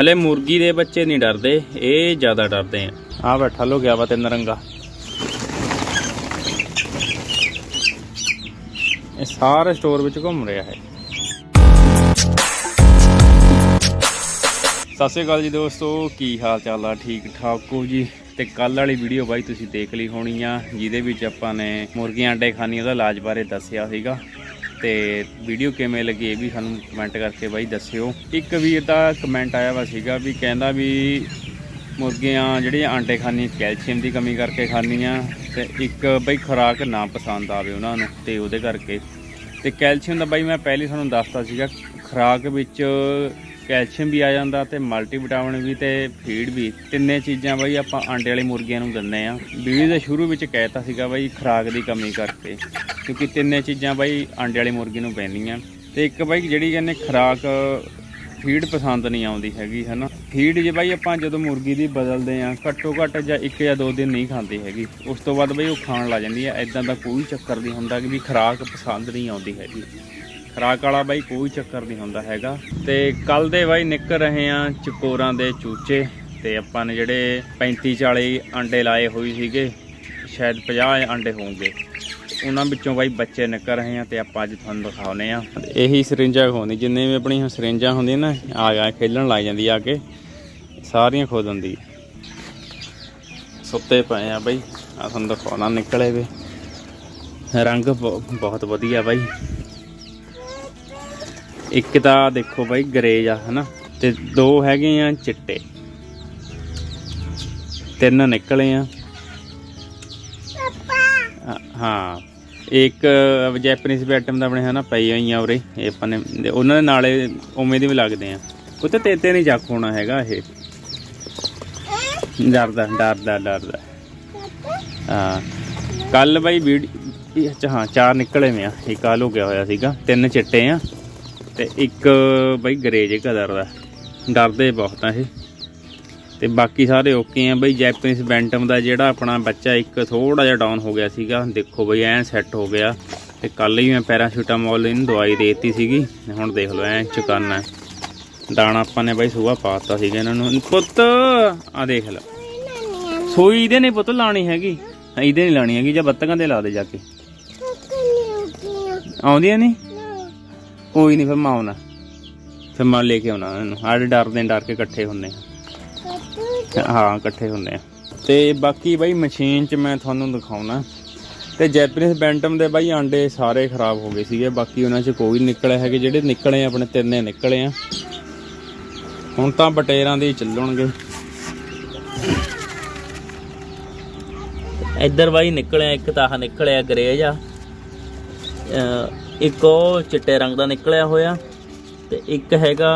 ਹਲੇ ਮੁਰਗੀ ਦੇ ਬੱਚੇ ਨਹੀਂ ਡਰਦੇ, ਇਹ ਜ਼ਿਆਦਾ ਡਰਦੇ ਆ। ਆ ਬੈਠਾ, ਲੋ ਗਿਆ ਵਾ ਤਿੰਨ ਰੰਗਾ। ਇਹ ਸਾਰੇ ਸਟੋਰ ਵਿੱਚ ਘੁੰਮ ਰਿਹਾ ਹੈ। ਸਤਿ ਸ਼੍ਰੀ ਅਕਾਲ ਜੀ ਦੋਸਤੋ, ਕੀ ਹਾਲ ਚਾਲ ਆ? ਠੀਕ ਠਾਕ ਹੋ ਜੀ? ਤੇ ਕੱਲ ਵਾਲੀ ਵੀਡੀਓ ਬਾਈ ਤੁਸੀਂ ਦੇਖ ਲਈ ਹੋਣੀ ਆ, ਜਿਹਦੇ ਵਿੱਚ ਆਪਾਂ ਨੇ ਮੁਰਗੀਆਂ, ਅੰਡੇ ਖਾਣੀ ਉਹਦਾ ਇਲਾਜ ਬਾਰੇ ਦੱਸਿਆ ਸੀਗਾ। ਤੇ ਵੀਡੀਓ ਕਿਵੇਂ ਲੱਗੀ ਇਹ ਵੀ ਸਾਨੂੰ ਕਮੈਂਟ ਕਰਕੇ ਬਾਈ ਦੱਸਿਓ। ਇੱਕ ਵੀਰ ਦਾ ਕਮੈਂਟ ਆਇਆ ਵਾ ਸੀਗਾ ਵੀ ਕਹਿੰਦਾ ਵੀ ਮੁਰਗੀਆਂ ਜਿਹੜੀਆਂ ਆਂਡੇ ਖਾਣੀ ਕੈਲਸ਼ੀਅਮ ਦੀ ਕਮੀ ਕਰਕੇ ਖਾਣੀਆਂ ਤੇ ਇੱਕ ਬਈ ਖੁਰਾਕ ਨਾ ਪਸੰਦ ਆਵੇ ਉਹਨਾਂ ਨੂੰ ਤੇ ਉਹਦੇ ਕਰਕੇ। ਤੇ ਕੈਲਸ਼ੀਅਮ ਦਾ ਬਾਈ ਮੈਂ ਪਹਿਲੇ ਤੁਹਾਨੂੰ ਦੱਸਤਾ ਸੀਗਾ, ਖੁਰਾਕ ਵਿੱਚ ਕੈਲਸ਼ੀਅਮ ਵੀ ਆ ਜਾਂਦਾ ਤੇ ਮਲਟੀਵਿਟਾਮਿਨ ਵੀ ਤੇ ਫੀਡ ਵੀ। ਤਿੰਨੇ ਚੀਜ਼ਾਂ ਬਾਈ ਆਪਾਂ ਆਂਡੇ ਵਾਲੀ ਮੁਰਗੀਆਂ ਨੂੰ ਦਿੰਦੇ ਆ। ਵੀਡੀਓ ਦੇ ਸ਼ੁਰੂ ਵਿੱਚ ਕਹਿਤਾ ਸੀਗਾ ਬਾਈ ਖੁਰਾਕ ਦੀ ਕਮੀ ਕਰਕੇ, ਕਿਉਂਕਿ ਤਿੰਨੇ ਚੀਜ਼ਾਂ ਬਾਈ ਆਂਡੇ ਵਾਲੀ ਮੁਰਗੀ ਨੂੰ ਪੈਂਦੀਆਂ। ਤੇ ਇੱਕ ਬਾਈ ਜਿਹੜੀ ਕਹਿੰਦੇ ਖੁਰਾਕ, ਫੀਡ ਪਸੰਦ ਨਹੀਂ ਆਉਂਦੀ ਹੈਗੀ, ਹਨਾ? ਫੀਡ ਜੇ ਬਾਈ ਆਪਾਂ ਜਦੋਂ ਮੁਰਗੀ ਦੀ ਬਦਲਦੇ ਆ, ਘੱਟੋ ਘੱਟ ਜਾਂ ਇੱਕ ਜਾਂ ਦੋ ਦਿਨ ਨਹੀਂ ਖਾਂਦੀ ਹੈਗੀ। ਉਸ ਤੋਂ ਬਾਅਦ ਬਾਈ ਉਹ ਖਾਣ ਲੱਗ ਜਾਂਦੀ ਹੈ। ਐਦਾਂ ਦਾ ਕੋਈ ਚੱਕਰ ਨਹੀਂ ਹੁੰਦਾ ਕਿ ਵੀ ਖੁਰਾਕ ਪਸੰਦ ਨਹੀਂ ਆਉਂਦੀ ਹੈਗੀ। ਖੁਰਾਕ ਵਾਲਾ ਬਾਈ ਕੋਈ ਚੱਕਰ ਨਹੀਂ ਹੁੰਦਾ ਹੈਗਾ। ਤੇ ਕੱਲ ਦੇ ਬਾਈ ਨਿਕਲ ਰਹੇ ਆ ਚਕੋਰਾਂ ਦੇ ਚੂਚੇ। ਤੇ ਆਪਾਂ ਨੇ ਜਿਹੜੇ 35 40 ਅੰਡੇ ਲਾਏ ਹੋਏ ਸੀਗੇ, ਸ਼ਾਇਦ 50 ਅੰਡੇ ਹੋਣਗੇ। ਉਹਨਾਂ ਵਿੱਚੋਂ ਬਾਈ ਬੱਚੇ ਨਿਕਲ ਰਹੇ ਆ ਤੇ ਆਪਾਂ ਅੱਜ ਤੁਹਾਨੂੰ ਦਿਖਾਉਨੇ ਆ ਇਹੀ ਸਰਿੰਜਾਂ ਖੋਣੀ ਜਿੰਨੇ ਵੀ ਆਪਣੀਆਂ ਸਰਿੰਜਾਂ ਹੁੰਦੀਆਂ ਨਾ, ਆ ਗਿਆ ਖੇਲਣ ਲੱਗ ਜਾਂਦੀ ਆ ਕੇ, ਸਾਰੀਆਂ ਖੋ ਦਿੰਦੀ। ਸੁੱਤੇ ਪਏ ਆ ਬਾਈ ਆ ਤੁਹਾਨੂੰ ਦਿਖਾਉਣਾ ਨਿਕਲੇ ਵੇ। ਰੰਗ ਬਹੁ- ਬਹੁਤ ਵਧੀਆ ਬਾਈ। ਇੱਕ ਤਾਂ ਦੇਖੋ ਬਾਈ ਗਰੇਜ ਆ ਹਨਾ? ਤੇ ਦੋ ਹੈਗੇ ਆ ਚਿੱਟੇ। ਤਿੰਨ ਨਿਕਲੇ ਆ। ਹਾਂ- ਇੱਕ ਜੈਪਨੀਜ਼ ਬੈਟਮ ਦਾ ਆਪਣੇ ਹਨਾ ਪਈ ਹੋਈਆਂ ਉਰੇ। ਇਹ ਆਪਾਂ ਨੇ ਉਹਨਾਂ ਦੇ ਨਾਲੇ ਉਵੇਂ ਦੇ ਵੀ ਲੱਗਦੇ ਆ। ਉਹ ਤੇ ਤੇਤੇ ਨਹੀਂ ਜੱਕ ਹੋਣਾ ਹੈਗਾ ਇਹ। ਡਰਦਾ ਡਰਦਾ ਡਰਦਾ। ਹਾਂ। ਕੱਲ ਬਾਈ ਵੀਡੀਓ ਹਾਂ ਚਾਰ ਨਿਕਲੇ ਮੈਂ ਇੱਕ ਕਾਲ ਹੋ ਗਿਆ ਹੋਇਆ ਸੀਗਾ। ਤਿੰਨ ਚਿੱਟੇ ਆ। ਤੇ ਇੱਕ ਬਾਈ ਗਰੇਜ ਕਲਰ ਦਾ। ਡਰਦੇ ਬਹੁਤ ਆ ਇਹ। ਤੇ ਬਾਕੀ ਸਾਰੇ ਓਕੇ ਆ ਬਈ ਜੈਪਨੀਜ਼ ਬੈਂਟਮ ਦਾ ਜਿਹੜਾ ਆਪਣਾ ਬੱਚਾ ਇੱਕ ਥੋੜਾ ਜਿਹਾ ਡਾਊਨ ਹੋ ਗਿਆ ਸੀਗਾ। ਦੇਖੋ ਬਈ ਐਨ ਸੈੱਟ ਹੋ ਗਿਆ। ਤੇ ਕੱਲ ਹੀ ਮੈਂ ਪੈਰਾਸੀਟਾਮੋਲ ਇਹਨੂੰ ਦਵਾਈ ਦੇ ਦਿੱਤੀ ਸੀਗੀ। ਹੁਣ ਦੇਖ ਲਓ ਐਨ ਚੁਕਾਨਾ। ਦਾਣਾ ਆਪਾਂ ਨੇ ਬਈ ਸੁਬਾ ਪਾਤਾ ਸੀਗਾ ਇਹਨਾਂ ਨੂੰ। ਪੁੱਤ ਆ ਦੇਖ ਲੈ। ਸੂਈ ਇਹਦੇ ਨਹੀਂ ਪੁੱਤ ਲਾਣੀ ਹੈਗੀ। ਇਹਦੇ ਨਹੀਂ ਲਾਣੀ ਹੈਗੀ ਜਾਂ ਬੱਤਕਾਂ ਦੇ ਲਾ ਦੇ ਜਾ ਕੇ। ਆਉਂਦੀਆਂ ਨਹੀਂ ਕੋਈ ਨਹੀਂ ਫਿਰ ਮੈਂ ਆਉਣਾ। ਫਿਰ ਮੈਂ ਲੈ ਕੇ ਆਉਣਾ ਇਹਨੂੰ। ਆੜੇ ਡਰਦੇ ਡਰ ਕੇ ਇਕੱਠੇ ਹੁੰਨੇ ਆ। ਹਾਂ ਇਕੱਠੇ ਹੁੰਦੇ ਆ। ਤੇ ਬਾਕੀ ਬਾਈ ਮਸ਼ੀਨ 'ਚ ਮੈਂ ਤੁਹਾਨੂੰ ਦਿਖਾਉਣਾ। ਤੇ ਜੈਪਨੀਜ਼ ਬੈਂਟਮ ਦੇ ਬਾਈ ਆਂਡੇ ਸਾਰੇ ਖਰਾਬ ਹੋ ਗਏ ਸੀਗੇ। ਬਾਕੀ ਉਹਨਾਂ 'ਚ ਕੋਈ ਨੀ ਨਿਕਲੇ ਹੈਗੇ। ਜਿਹੜੇ ਨਿਕਲੇ ਆ, ਆਪਣੇ ਤਿੰਨੇ ਨਿਕਲੇ ਆ। ਹੁਣ ਤਾਂ ਬਟੇਰਾਂ ਦੇ ਚੱਲਣਗੇ। ਇੱਧਰ ਬਾਈ ਨਿਕਲਿਆ ਇੱਕ ਤਾਂ ਨਿਕਲਿਆ ਗਰੇਜ ਆ। ਇੱਕ ਉਹ ਚਿੱਟੇ ਰੰਗ ਦਾ ਨਿਕਲਿਆ ਹੋਇਆ ਤੇ ਇੱਕ ਹੈਗਾ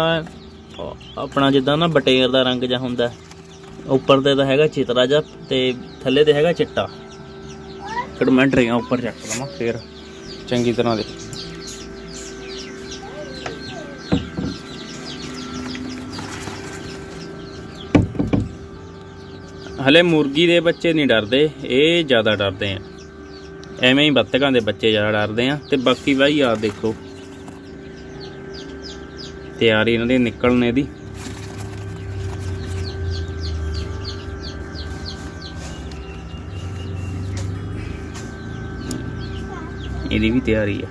ਆਪਣਾ ਜਿੱਦਾਂ ਨਾ ਬਟੇਰ ਦਾ ਰੰਗ ਜਿਹਾ ਹੁੰਦਾ। ਉੱਪਰ ਤੇ ਤਾਂ ਹੈਗਾ ਚਿਤਰਾ ਜਿਹਾ ਤੇ ਥੱਲੇ ਤੇ ਹੈਗਾ ਚਿੱਟਾ। ਮੈਂ ਕਡਮੈਂਟਰੀਆਂ ਉੱਪਰ ਚੱਕ ਲਵਾਂ, ਫੇਰ ਚੰਗੀ ਤਰ੍ਹਾਂ ਦੇ ਹਲੇ ਮੁਰਗੀ ਦੇ ਬੱਚੇ ਨਹੀਂ ਡਰਦੇ, ਇਹ ਜ਼ਿਆਦਾ ਡਰਦੇ ਆ। ਐਵੇਂ ਹੀ ਬੱਤਕਾਂ ਦੇ ਬੱਚੇ ਜ਼ਿਆਦਾ ਡਰਦੇ ਆ। ਤੇ ਬਾਕੀ ਬਾਈ ਆ ਦੇਖੋ। ਤਿਆਰੀ ਇਹਨਾਂ ਦੀ ਨਿਕਲਣੇ ਦੀ। ਇਹਦੀ ਵੀ ਤਿਆਰੀ ਆ।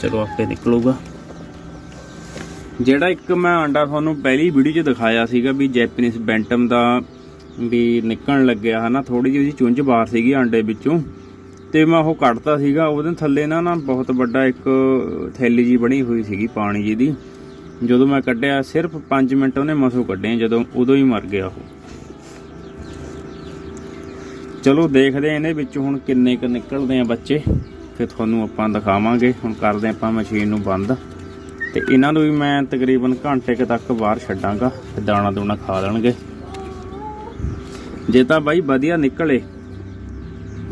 ਚਲੋ ਆਪੇ ਨਿਕਲੂਗਾ। ਜਿਹੜਾ ਇੱਕ ਮੈਂ ਆਂਡਾ ਤੁਹਾਨੂੰ ਪਹਿਲੀ ਵੀਡੀਓ 'ਚ ਦਿਖਾਇਆ ਸੀਗਾ ਵੀ ਜੈਪਨੀਜ਼ ਬੈਂਟਮ ਦਾ ਵੀ ਨਿਕਲਣ ਲੱਗਿਆ ਹਨਾ ਥੋੜੀ ਜਿਹੀ ਉਹਦੀ ਚੁੰਝ ਬਾਹਰ ਸੀਗੀ ਆਂਡੇ ਵਿੱਚੋਂ। ਤੇ ਮੈਂ ਉਹ ਕੱਢਤਾ ਸੀਗਾ, ਉਹਦੇ ਥੱਲੇ ਨਾ ਨਾ ਬਹੁਤ ਵੱਡਾ ਇੱਕ ਥੈਲੀ ਜੀ ਬਣੀ ਹੋਈ ਸੀਗੀ ਪਾਣੀ ਜੀ ਦੀ। ਜਦੋਂ ਮੈਂ ਕੱਢਿਆ, ਸਿਰਫ 5 ਮਿੰਟ ਉਹਨੇ ਮਸੂ ਕੱਢੇ, ਜਦੋਂ ਉਦੋਂ ਹੀ ਮਰ ਗਿਆ ਉਹ। ਚਲੋ, ਦੇਖਦੇ ਆ ਇਹਦੇ ਵਿੱਚ ਹੁਣ ਕਿੰਨੇ ਕੁ ਨਿਕਲਦੇ ਆ ਬੱਚੇ। ਤੇ ਤੁਹਾਨੂੰ ਆਪਾਂ ਦਿਖਾਵਾਂਗੇ, ਹੁਣ ਕਰਦੇ ਆਪਾਂ ਮਸ਼ੀਨ ਨੂੰ ਬੰਦ। ਤੇ ਇਹਨਾਂ ਨੂੰ ਵੀ ਮੈਂ ਤਕਰੀਬਨ ਘੰਟੇ ਕੁ ਤੱਕ ਬਾਹਰ ਛੱਡਾਂਗਾ, ਤੇ ਦਾਣਾ ਦੂਣਾ ਖਾ ਲੈਣਗੇ। ਜੇ ਤਾਂ ਬਾਈ ਵਧੀਆ ਨਿਕਲੇ।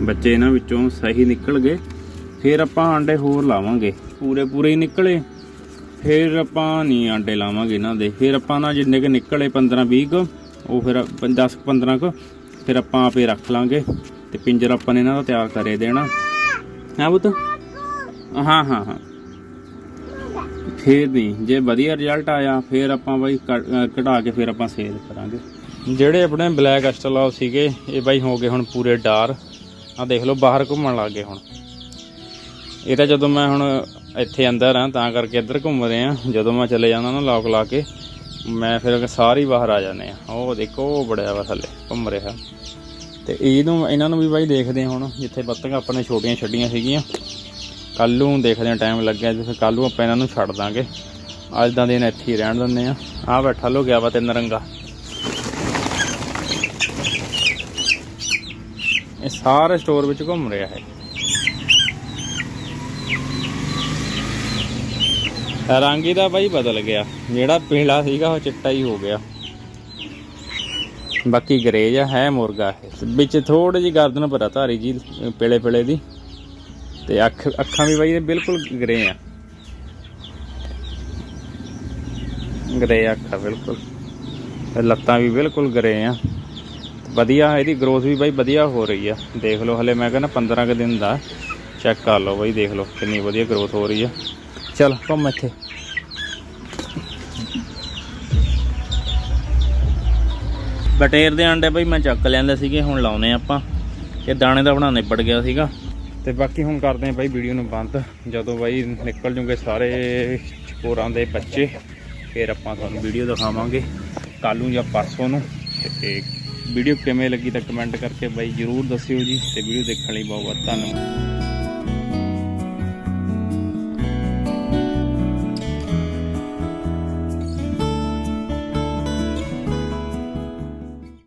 ਬੱਚੇ ਇਹਨਾਂ ਵਿੱਚੋਂ ਸਹੀ ਨਿਕਲ ਗਏ। ਫਿਰ ਆਪਾਂ ਆਂਡੇ ਹੋਰ ਲਾਵਾਂਗੇ। ਪੂਰੇ ਪੂਰੇ ਹੀ ਨਿਕਲੇ। ਫਿਰ ਆਪਾਂ ਨਹੀਂ ਆਂਡੇ ਲਾਵਾਂਗੇ ਇਹਨਾਂ ਦੇ। ਫਿਰ ਆਪਾਂ ਨਾ ਜਿੰਨੇ ਕੁ ਨਿਕਲੇ 15 20 ਕੁ, ਉਹ ਫਿਰ 10 15 ਕੁ ਫਿਰ ਆਪਾਂ ਆਪੇ ਰੱਖ ਲਾਂਗੇ। ਤੇ ਪਿੰਜਰ ਆਪਾਂ ਨੇ ਇਹਨਾਂ ਦਾ ਤਿਆਰ ਕਰੇ ਦੇਣਾ। ਹੈ ਬੁੱਤ ਹਾਂ ਹਾਂ ਹਾਂ। ਫੇਰ ਨਹੀਂ। ਜੇ ਵਧੀਆ ਰਿਜ਼ਲਟ ਆਇਆ, ਫੇਰ ਆਪਾਂ ਬਾਈ ਕੱਢ- ਅਹ ਕੇ ਫੇਰ ਆਪਾਂ ਸੇਲ ਕਰਾਂਗੇ। ਜਿਹੜੇ ਆਪਣੇ ਬਲੈਕ ਅਸਟਲਾਉ ਸੀਗੇ, ਇਹ ਬਾਈ ਹੋ ਗਏ ਹੁਣ ਪੂਰੇ ਡਾਰ ਆ ਦੇਖ ਲਓ, ਬਾਹਰ ਘੁੰਮਣ ਲੱਗ ਗਏ ਹੁਣ। ਇਹ ਤਾਂ ਜਦੋਂ ਮੈਂ ਹੁਣ ਇੱਥੇ ਅੰਦਰ ਆ, ਤਾਂ ਕਰਕੇ ਇੱਧਰ ਘੁੰਮ ਰਹੇ ਆ। ਜਦੋਂ ਮੈਂ ਚਲੇ ਜਾਂਦਾ ਨਾ ਲੌਕ ਲਾ ਕੇ, ਮੈਂ ਫਿਰ ਸਾਰੇ ਹੀ ਬਾਹਰ ਆ ਜਾਂਦੇ ਆ। ਉਹ ਦੇਖੋ, ਉਹ ਬੜਿਆ ਵਾ ਥੱਲੇ, ਘੁੰਮ ਰਿਹਾ। ਤੇ ਇਹਨੂੰ, ਇਹਨਾਂ ਨੂੰ ਵੀ ਬਾਈ ਦੇਖਦੇ ਆ ਹੁਣ, ਜਿੱਥੇ ਬੱਤਕਾਂ ਆਪਣੇ ਛੋਟੀਆਂ ਛੱਡੀਆਂ ਸੀਗੀਆਂ। ਕੱਲ ਨੂੰ ਦੇਖਦੇ ਆ ਟਾਈਮ ਲੱਗਿਆ ਤੇ ਫਿਰ ਕੱਲ ਨੂੰ ਆਪਾਂ ਇਹਨਾਂ ਨੂੰ ਛੱਡ ਦਾਂਗੇ। ਅੱਜ ਦਾ ਦਿਨ ਇੱਥੇ ਹੀ ਰਹਿਣ ਦਿੰਦੇ ਆ। ਆ ਬੈਠਾ ਲੋ ਗਿਆ ਵਾ ਤਿੰਨ ਰੰਗਾ। ਇਹ ਸਾਰੇ ਸਟੋਰ ਵਿੱਚ ਘੁੰਮ ਰਿਹਾ ਹੈ। ਰੰਗ ਇਹਦਾ ਬਾਈ ਬਦਲ ਗਿਆ। ਜਿਹੜਾ ਪੀਲਾ ਸੀਗਾ, ਉਹ ਚਿੱਟਾ ਹੀ ਹੋ ਗਿਆ। ਬਾਕੀ ਗਰੇਜ ਆ ਹੈ, ਮੁਰਗਾ ਵਿੱਚ ਥੋੜੀ ਜਿਹੀ ਗਰਦਨ ਭਰਾ ਧਾਰੀ ਜੀ, ਪੇਲੇ ਪੇਲੇ ਦੀ। ਤੇ ਅੱਖ ਅੱਖਾਂ ਵੀ ਬਾਈ ਦੇ ਬਿਲਕੁਲ ਗਰੇ ਆ। ਗਰੇ ਅੱਖਾਂ, ਬਿਲਕੁਲ। ਲੱਤਾਂ ਵੀ ਬਿਲਕੁਲ ਗਰੇ ਆ। ਵਧੀਆ ਇਹਦੀ ਗਰੋਥ ਵੀ ਬਾਈ ਵਧੀਆ ਹੋ ਰਹੀ ਆ। ਦੇਖ ਲਓ ਹਲੇ ਮੈਂ ਕਹਿੰਦਾ 15 ਕੁ ਦਿਨ ਦਾ ਚੈੱਕ ਕਰ ਲਓ ਬਾਈ ਦੇਖ ਲਓ ਕਿੰਨੀ ਵਧੀਆ ਗਰੋਥ ਹੋ ਰਹੀ ਆ। ਚਲ ਘੁੰਮ ਇੱਥੇ। ਬਟੇਰ ਦੇ ਅੰਡੇ ਬਈ ਮੈਂ ਚੱਕ ਲੈਂਦੇ ਸੀਗੇ ਹੁਣ ਲਾਉਨੇ ਆਪਾਂ। ਇਹ ਦਾਣੇ ਦਾ ਬਣਾ ਨਿਬੜ ਗਿਆ ਸੀਗਾ। ਤੇ ਬਾਕੀ ਹੁਣ ਕਰਦੇ ਆਂ ਬਾਈ ਵੀਡੀਓ ਨੂੰ ਬੰਦ। ਜਦੋਂ ਬਾਈ ਨਿਕਲ ਜੂਗੇ ਸਾਰੇ ਚਕੋਰਾਂ ਦੇ ਬੱਚੇ ਫਿਰ ਆਪਾਂ ਤੁਹਾਨੂੰ ਵੀਡੀਓ ਦਿਖਾਵਾਂਗੇ। ਕੱਲ੍ਹ ਨੂੰ ਜਾਂ ਪਰਸੋਂ ਨੂੰ ਤੇ ਵੀਡੀਓ ਕਿਵੇਂ ਲੱਗੀ ਤਾਂ ਕਮੈਂਟ ਕਰਕੇ ਬਾਈ ਜਰੂਰ ਦੱਸਿਓ ਜੀ ਤੇ ਵੀਡੀਓ ਦੇਖਣ ਲਈ ਬਹੁਤ ਬਹੁਤ ਧੰਨਵਾਦ।